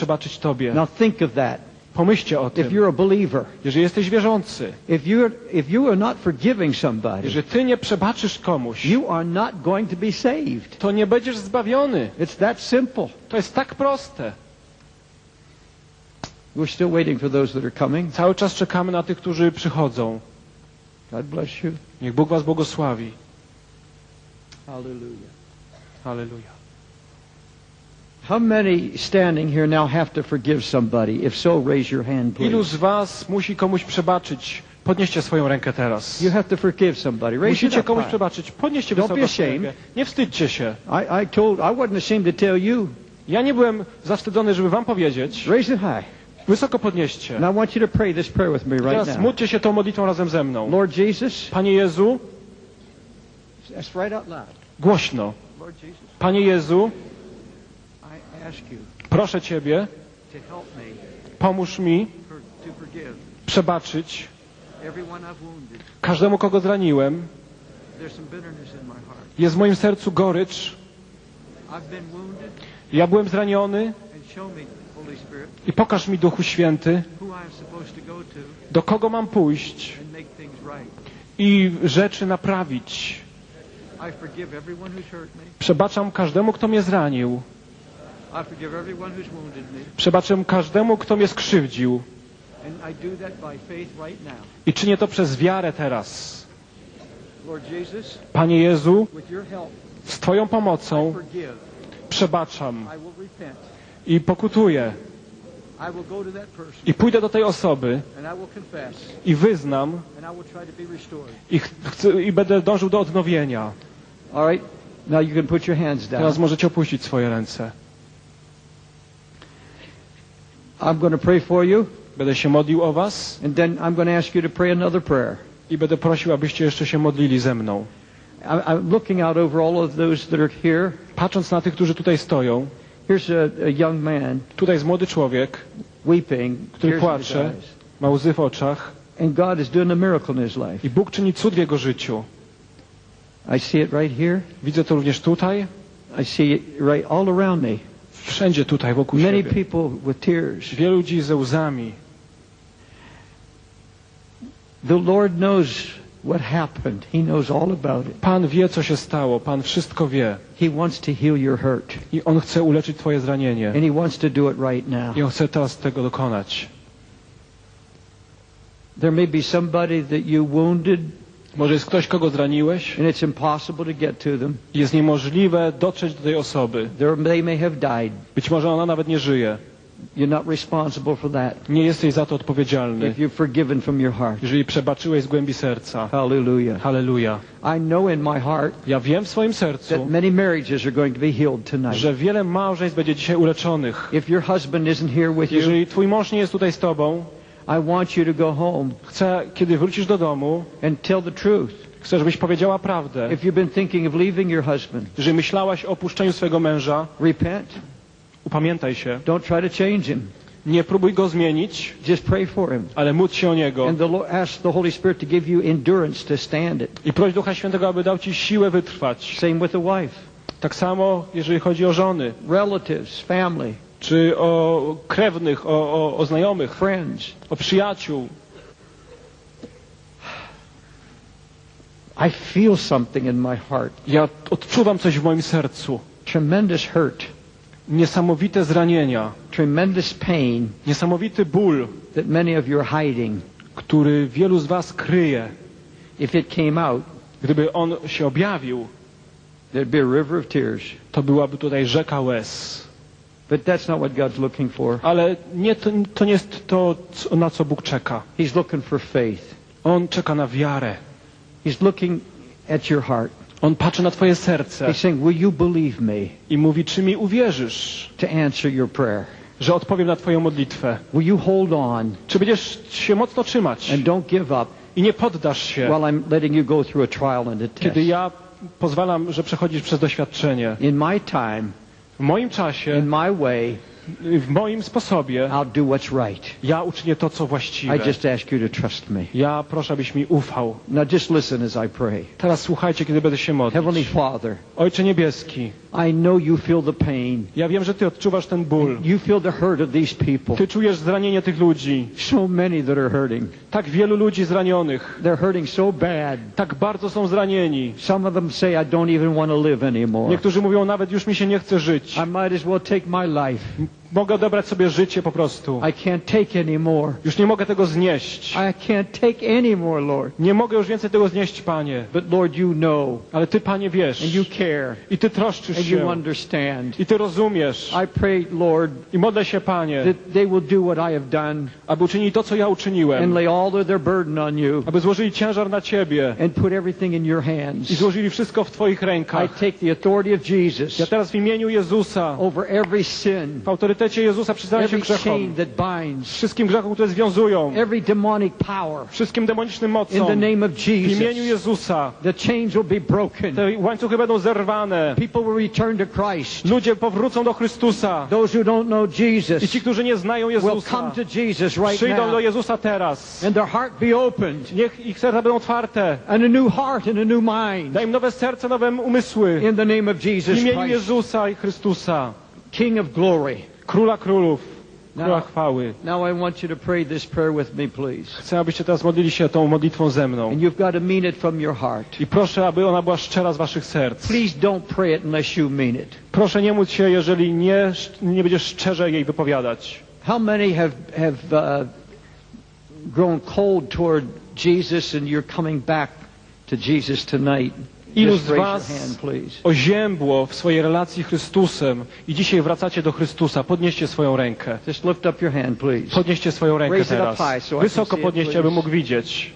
przebaczyć Tobie. Now think of that. Pomyślcie o If tym. you're a believer, Jeżeli jesteś wierzący, if you're if you are not forgiving somebody, jeżeli Ty nie przebaczysz komuś, you are not going to be saved. to nie będziesz zbawiony. It's that simple. To jest tak proste. We're still waiting for those that are coming. Cały czas czekamy na tych, którzy przychodzą. God bless you. Niech Bóg Was błogosławi. Hallelujah. Halleluja. How many standing here now have to forgive somebody? If so, raise your hand, Ilu please. z Was musi komuś przebaczyć? Podnieście swoją rękę teraz. You have to forgive somebody. Raise Musicie komuś high. przebaczyć. Podnieście Don't wysoko swoją rękę. Nie wstydźcie się. I, I told, I wasn't ashamed to tell you. Ja nie byłem zawstydzony, żeby Wam powiedzieć. Raise it high. Wysoko podnieście. And I want you to pray this prayer with me right Teraz now. módlcie się tą modlitwą razem ze mną. Lord Jesus, Panie Jezu, that's right out loud. głośno. Lord Jesus, Panie Jezu, proszę Ciebie, pomóż mi przebaczyć każdemu, kogo zraniłem. Jest w moim sercu gorycz. Ja byłem zraniony i pokaż mi, Duchu Święty, do kogo mam pójść i rzeczy naprawić. Przebaczam każdemu, kto mnie zranił. Przebaczam każdemu, kto mnie skrzywdził. I czynię to przez wiarę teraz. Panie Jezu, z Twoją pomocą przebaczam I pokutuję. I pójdę do tej osoby I wyznam I chcę, i będę dążył do odnowienia. Teraz możecie opuścić swoje ręce. I'm going to pray for you, Będę się modlił o Was and then I'm going to ask you to pray another prayer. i będę prosił, abyście jeszcze się modlili ze mną. I'm looking out over all of those that are here. Patrząc na tych, którzy tutaj stoją, Here's a, a young man tutaj jest młody człowiek, weeping, który płacze, ma łzy w oczach and God is doing a miracle in his life. i Bóg czyni cud w jego życiu. I see it right here. Widzę to również tutaj, I see it right all around me. Wszędzie tutaj wokół Many siebie. people with tears. Wielu ludzi ze łzami. The Lord knows what happened. He knows all about it. Pan wie, co się stało. Pan wszystko wie. He wants to heal your hurt. I On chce uleczyć Twoje zranienie. And he wants to do it right now. I On chce teraz tego dokonać. There may be somebody that you wounded Może jest ktoś, kogo zraniłeś and it's impossible to get to them. jest niemożliwe dotrzeć do tej osoby. They may have died. Być może ona nawet nie żyje. You're not responsible for that. Nie jesteś za to odpowiedzialny. If you're forgiven from your heart. Jeżeli przebaczyłeś z głębi serca. Hallelujah. Halleluja. I know in my heart Ja wiem w swoim that sercu, many marriages are going to be healed tonight. że wiele małżeństw będzie dzisiaj uleczonych. If your husband isn't here with you, Jeżeli twój mąż nie jest tutaj z tobą, I want you to go home chcę, kiedy wrócisz do domu, and tell the truth. chcę, żebyś powiedziała prawdę. If you've been thinking of leaving your husband, Jeżeli myślałaś o opuszczeniu swojego męża, repent. upamiętaj się. Don't try to change him. Nie próbuj go zmienić, Just pray for him. ale módl się o niego. And the Lord, ask the Holy Spirit to give you endurance to stand it. I proś Ducha Świętego, aby dał ci siłę wytrwać. Same with the wife, Tak samo, jeżeli chodzi o żony, relatives, family, czy o krewnych, o, o, o znajomych, friends. o przyjaciół. I feel something in my heart. Ja odczuwam coś w moim sercu. Tremendous hurt, Niesamowite zranienia, tremendous pain niesamowity ból, that many of you are hiding. który wielu z was kryje. If it came out, Gdyby on się objawił, there'd be a river of tears. to byłaby tutaj rzeka łez. But that's not what God's looking for. Ale nie, to, to nie jest to, na co Bóg czeka. He's looking for faith. On czeka na wiarę. He's looking at your heart. On patrzy na twoje serce He's saying, Will you believe me i mówi, czy mi uwierzysz, to answer your prayer? że odpowiem na twoją modlitwę. Will you hold on Czy będziesz się mocno trzymać and don't give up i nie poddasz się, while I'm letting you go through a trial and a kiedy test? ja pozwalam, że przechodzisz przez doświadczenie. In my time, W moim in czasie, my way, w moim sposobie, I'll do what's right. ja uczynię to, co I właściwe. just ask you to trust me. Ja proszę, abyś mi ufał. Now just listen as I pray. Teraz słuchajcie, kiedy będę się Heavenly modlić. Father, Ojcze Niebieski, I know you feel the pain. Ja wiem, że Ty odczuwasz ten ból. You feel the hurt of these people. Ty czujesz zranienie tych ludzi. So many that are hurting. Tak wielu ludzi zranionych. They're hurting so bad. Tak bardzo są zranieni. Some of them say, I don't even want to live anymore. Niektórzy mówią, nawet już mi się nie chce żyć. I might as well take my life. Mogę odebrać sobie życie po prostu. I can't take any more. Już nie mogę tego znieść. I can't take any more, Lord. Nie mogę już więcej tego znieść, Panie. But Lord, you know, Ale Ty, Panie, wiesz. and you care, I Ty troszczysz and you się. understand. I Ty rozumiesz. I pray, Lord, I modlę się, Panie, that they will do what I have done aby uczynili to, co ja and uczyniłem. lay all their burden on you Aby złożyli ciężar na Ciebie. and put everything in your I hands. złożyli wszystko w Twoich I rękach. take the authority of Jesus Ja teraz w imieniu Jezusa, over every sin, w autorytecie Jezusa się grzechom. Wszystkim grzechom, które związują. Wszystkim demonicznym mocom. W imieniu Jezusa. Te łańcuchy będą zerwane. Ludzie powrócą do Chrystusa. I ci, którzy nie znają Jezusa, przyjdą do Jezusa teraz. and their heart be opened, Niech ich serca będą otwarte. and a new heart and a new mind. Daj im nowe serce, nowe umysły. W imieniu Jezusa i Chrystusa. King of glory. Króla królów, króla Now, chwały. now I want you to pray this prayer with me, please. Chcę, abyście teraz modlili się tą modlitwą ze mną. And you've got to mean it from your heart. I proszę, aby ona była szczera z waszych serc. Please don't pray it unless you mean it. Proszę nie móc się, jeżeli nie, nie będziesz szczerze jej wypowiadać. How many have, have uh, grown cold toward Jesus and you're coming back to Jesus tonight? Ilu z was oziębło w swojej relacji z Chrystusem i dzisiaj wracacie do Chrystusa? Podnieście swoją rękę. Just lift up your hand, please. Podnieście swoją rękę teraz. Wysoko podnieście, please. aby mógł widzieć.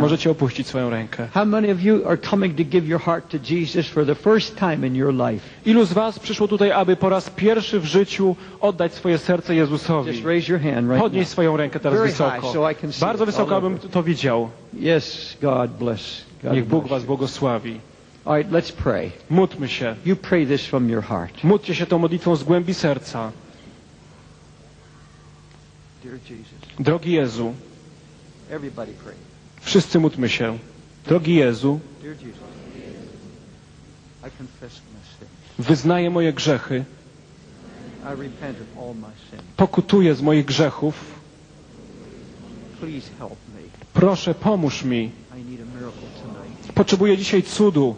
Możecie opuścić swoją rękę. How many of you are coming to give your heart to Jesus for the first time in your life? Ilu z was przyszło tutaj, aby po raz pierwszy w życiu oddać swoje serce Jezusowi? Just raise your hand right Podnieś swoją rękę teraz wysoko. Bardzo wysoko, abym to widział. Yes, God bless. God Niech Bóg was błogosławi. All right, let's pray. Módlmy się. You pray this from your heart. Módlcie się tą modlitwą z głębi serca. Dear Jesus, Drogi Jezu, everybody pray. wszyscy módlmy się. Drogi Jezu, Dear Jesus, I confess my sin. wyznaję moje grzechy, I repent of all my sin. pokutuję z moich grzechów. Please help me. Proszę, pomóż mi. I need a miracle. Potrzebuję dzisiaj cudu.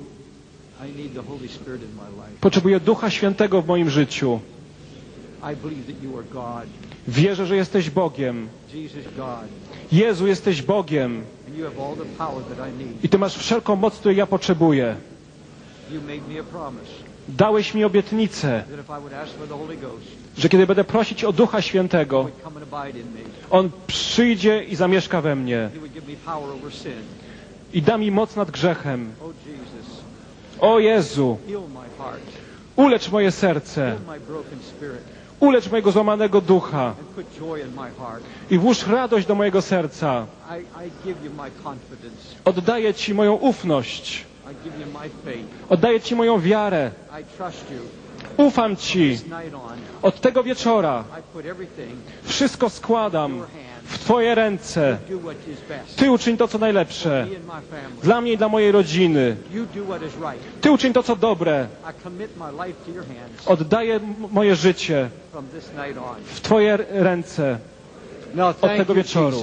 Potrzebuję Ducha Świętego w moim życiu. Wierzę, że jesteś Bogiem. Jezu, jesteś Bogiem. I Ty masz wszelką moc, której ja potrzebuję. Dałeś mi obietnicę, że kiedy będę prosić o Ducha Świętego. On przyjdzie i zamieszka we mnie I da mi moc nad grzechem. O Jezu, ulecz moje serce, ulecz mojego złamanego ducha i włóż radość do mojego serca. Oddaję Ci moją ufność, oddaję Ci moją wiarę. Ufam Ci. Od tego wieczora wszystko składam. W Twoje ręce. Ty uczyń to, co najlepsze. And. Dla mnie i dla mojej rodziny. Ty uczyń to, co dobre. I commit my life to your hands Oddaję moje życie from this night on. w Twoje ręce. Now, thank tego wieczoru.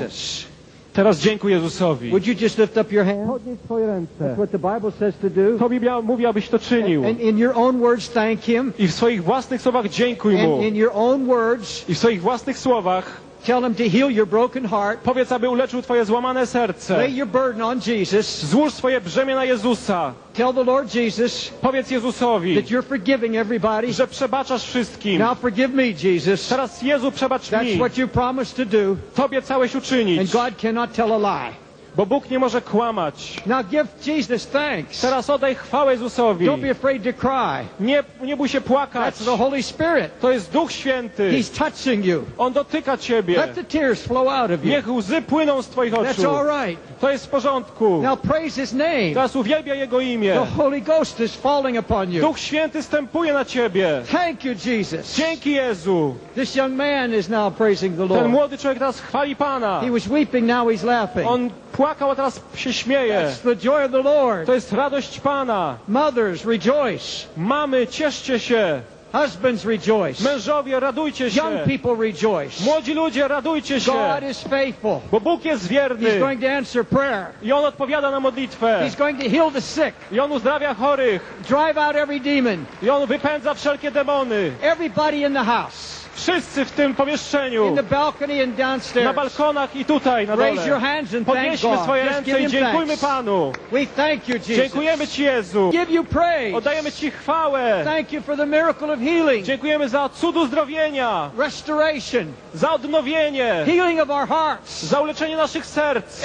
Teraz dziękuję Jezusowi. Would you just lift up your hand? Podnieś swoje ręce. That's what the Bible says to do. To Biblia mówi, abyś to czynił. And in your own words, thank Him. I w swoich własnych słowach dziękuj Mu. And in your own words, I w swoich własnych słowach tell Him to heal your broken heart. powiedz, aby uleczył Twoje złamane serce. Lay your burden on Jesus. Złóż swoje brzemię na Jezusa. Tell the Lord Jesus Powiedz Jezusowi, that you're forgiving everybody. że przebaczasz wszystkim. Now forgive me, Jesus. Teraz Jezu, przebacz That's mi. what you promised to do. To obiecałeś And uczynić, God cannot tell a lie. Bo Bóg nie może kłamać. Now give Jesus thanks. Teraz oddaj chwałę Jezusowi. Don't be afraid to cry. Nie, nie bój się płakać. That's the Holy Spirit. To jest Duch Święty. He's touching you. On dotyka Ciebie. Let the tears flow out of you. Niech łzy płyną z Twoich That's oczu. all right. To jest w porządku. Now praise His name. Teraz uwielbia Jego imię. The Holy Ghost is falling upon you. Duch Święty stępuje na Ciebie. Thank you, Jesus. Dzięki Jezu. This young man is now praising the Ten Lord. młody człowiek teraz chwali Pana. He was weeping, now he's laughing. On płakał, a teraz się śmieje. That's the joy of the Lord. To jest radość Pana. Mothers, rejoice. Mamy, cieszcie się. Husbands, rejoice. Mężowie, radujcie się. Young people, rejoice. Młodzi ludzie, radujcie się. God is faithful. Bo Bóg jest He's wierny. going to answer prayer. I On odpowiada na modlitwę. He's going to heal the sick, I On uzdrawia chorych. drive out every demon. I On wypędza wszelkie demony. Everybody in the house, Wszyscy w tym pomieszczeniu. Na balkonach i tutaj na dole. Podnieśmy swoje ręce i dziękujmy. Panu. Dziękujemy Ci Jezu. Oddajemy Ci chwałę. Dziękujemy za cud uzdrowienia, za odnowienie, za uleczenie naszych serc.